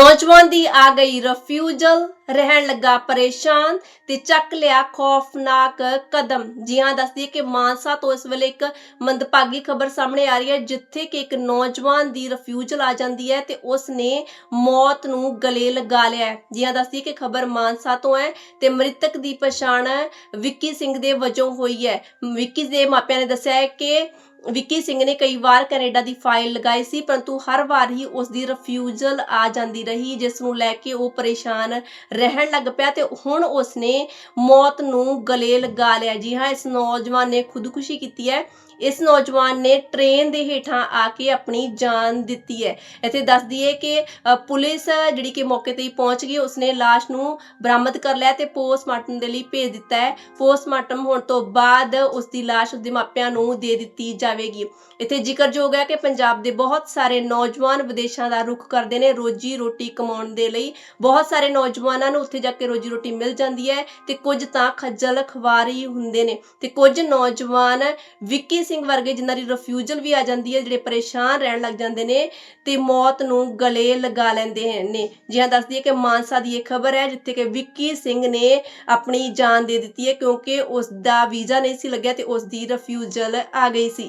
ਨੌਜਵਾਨ ਦੀ ਆ ਗਈ ਰਫਿਊਜਲ ਰਹਿਣ ਲੱਗਾ ਪਰੇਸ਼ਾਨ ਤੇ ਚੱਕ ਲਿਆ ਖੌਫਨਾਕ ਕਦਮ। ਜੀ ਦੱਸਦੀ ਹੈ ਕਿ ਮਾਨਸਾ ਤੋਂ ਇਸ ਵੇਲੇ ਇੱਕ ਮੰਦਭਾਗੀ ਖਬਰ ਸਾਹਮਣੇ ਆ ਰਹੀ ਹੈ, ਜਿੱਥੇ ਕਿ ਇੱਕ ਨੌਜਵਾਨ ਦੀ ਰਫਿਊਜਲ ਆ ਜਾਂਦੀ ਹੈ ਤੇ ਉਸ ਨੇ ਮੌਤ ਨੂੰ ਗਲੇ ਲਗਾ ਲਿਆ ਹੈ। ਦੱਸਦੀ ਹੈ ਕਿ ਖਬਰ ਮਾਨਸਾ ਤੋਂ ਹੈ ਤੇ ਮ੍ਰਿਤਕ ਦੀ ਪਛਾਣ ਵਿੱਕੀ ਸਿੰਘ ਦੇ ਵਜੋਂ ਹੋਈ ਹੈ। ਵਿੱਕੀ ਦੇ ਮਾਪਿਆਂ ਨੇ ਦੱਸਿਆ ਹੈ ਕਿ ਵਿੱਕੀ ਸਿੰਘ ਨੇ ਕਈ ਵਾਰ ਕੈਨੇਡਾ ਦੀ ਫਾਈਲ ਲਗਾਈ ਸੀ, ਪਰੰਤੂ ਹਰ ਵਾਰ ਹੀ ਉਸ ਦੀ ਰਿਫਿਊਜ਼ਲ ਆ ਜਾਂਦੀ ਰਹੀ, ਜਿਸ ਨੂੰ ਲੈ ਕੇ ਉਹ ਪਰੇਸ਼ਾਨ ਰਹਿਣ ਲੱਗ ਪਿਆ ਤੇ ਹੁਣ ਉਸ ਨੇ ਮੌਤ ਨੂੰ ਗਲੇ ਲਗਾ ਲਿਆ। ਜੀ ਹਾਂ, ਇਸ ਨੌਜਵਾਨ ਨੇ ਖੁਦਕੁਸ਼ੀ ਕੀਤੀ ਹੈ। ਇਸ ਨੌਜਵਾਨ ਨੇ ਟ੍ਰੇਨ ਦੇ ਹੇਠਾਂ ਆ ਕੇ ਆਪਣੀ ਜਾਨ ਦਿੱਤੀ ਹੈ। ਇੱਥੇ ਦੱਸ ਦਈਏ ਕਿ ਪੁਲਿਸ ਜਿਹੜੀ ਕਿ ਮੌਕੇ ਤੇ ਹੀ ਪਹੁੰਚ ਗਈ ਉਸਨੇ ਲਾਸ਼ ਨੂੰ ਬਰਾਮਦ ਕਰ ਲਿਆ ਤੇ ਪੋਸਟਮਾਰਟਮ ਦੇ ਲਈ ਭੇਜ ਦਿੱਤਾ ਹੈ। ਪੋਸਟਮਾਰਟਮ ਹੋਣ ਤੋਂ ਬਾਅਦ ਉਸ ਦੀ ਲਾਸ਼ ਉਸਦੇ ਮਾਪਿਆਂ ਨੂੰ ਦੇ ਦਿੱਤੀ ਜਾ ਜਾਵੇਗੀ। ਇੱਥੇ ਜ਼ਿਕਰਯੋਗ ਹੈ ਕਿ ਪੰਜਾਬ ਦੇ ਬਹੁਤ ਸਾਰੇ ਨੌਜਵਾਨ ਵਿਦੇਸ਼ਾਂ ਦਾ ਰੁਖ ਕਰਦੇ ਨੇ ਰੋਜੀ ਰੋਟੀ ਕਮਾਉਣ ਦੇ ਲਈ। ਬਹੁਤ ਸਾਰੇ ਨੌਜਵਾਨਾਂ ਨੂੰ ਉੱਥੇ ਜਾ ਕੇ ਰੋਜੀ ਰੋਟੀ ਮਿਲ ਜਾਂਦੀ ਹੈ ਤੇ ਕੁਝ ਤਾਂ ਖੱਜਲ ਖਵਾਰੀ ਹੁੰਦੇ ਨੇ ਤੇ ਕੁਝ ਨੌਜਵਾਨ ਵਿੱਕੀ ਸਿੰਘ ਵਰਗੇ ਜਿਨ੍ਹਾਂ ਦੀ ਰਿਫਿਊਜ਼ਲ ਵੀ ਆ ਜਾਂਦੀ ਹੈ, ਜਿਹੜੇ ਪਰੇਸ਼ਾਨ ਰਹਿਣ ਲੱਗ ਜਾਂਦੇ ਨੇ ਤੇ ਮੌਤ ਨੂੰ ਗਲੇ ਲਗਾ ਲੈਂਦੇ ਨੇ। ਜੀ ਹਾਂ ਦੱਸਦੀ ਹੈ ਕਿ ਮਾਨਸਾ ਦੀ ਇਹ ਖਬਰ ਹੈ ਜਿੱਥੇ ਕਿ ਵਿੱਕੀ ਸਿੰਘ ਨੇ ਆਪਣੀ ਜਾਨ ਦੇ ਦਿੱਤੀ ਹੈ ਕਿਉਂਕਿ ਉਸ ਦਾ ਵੀਜ਼ਾ ਨਹੀਂ ਸੀ ਲੱਗਿਆ ਤੇ ਉਸ ਦੀ ਰਿਫਿਊਜ਼ਲ ਆ ਗਈ ਸੀ।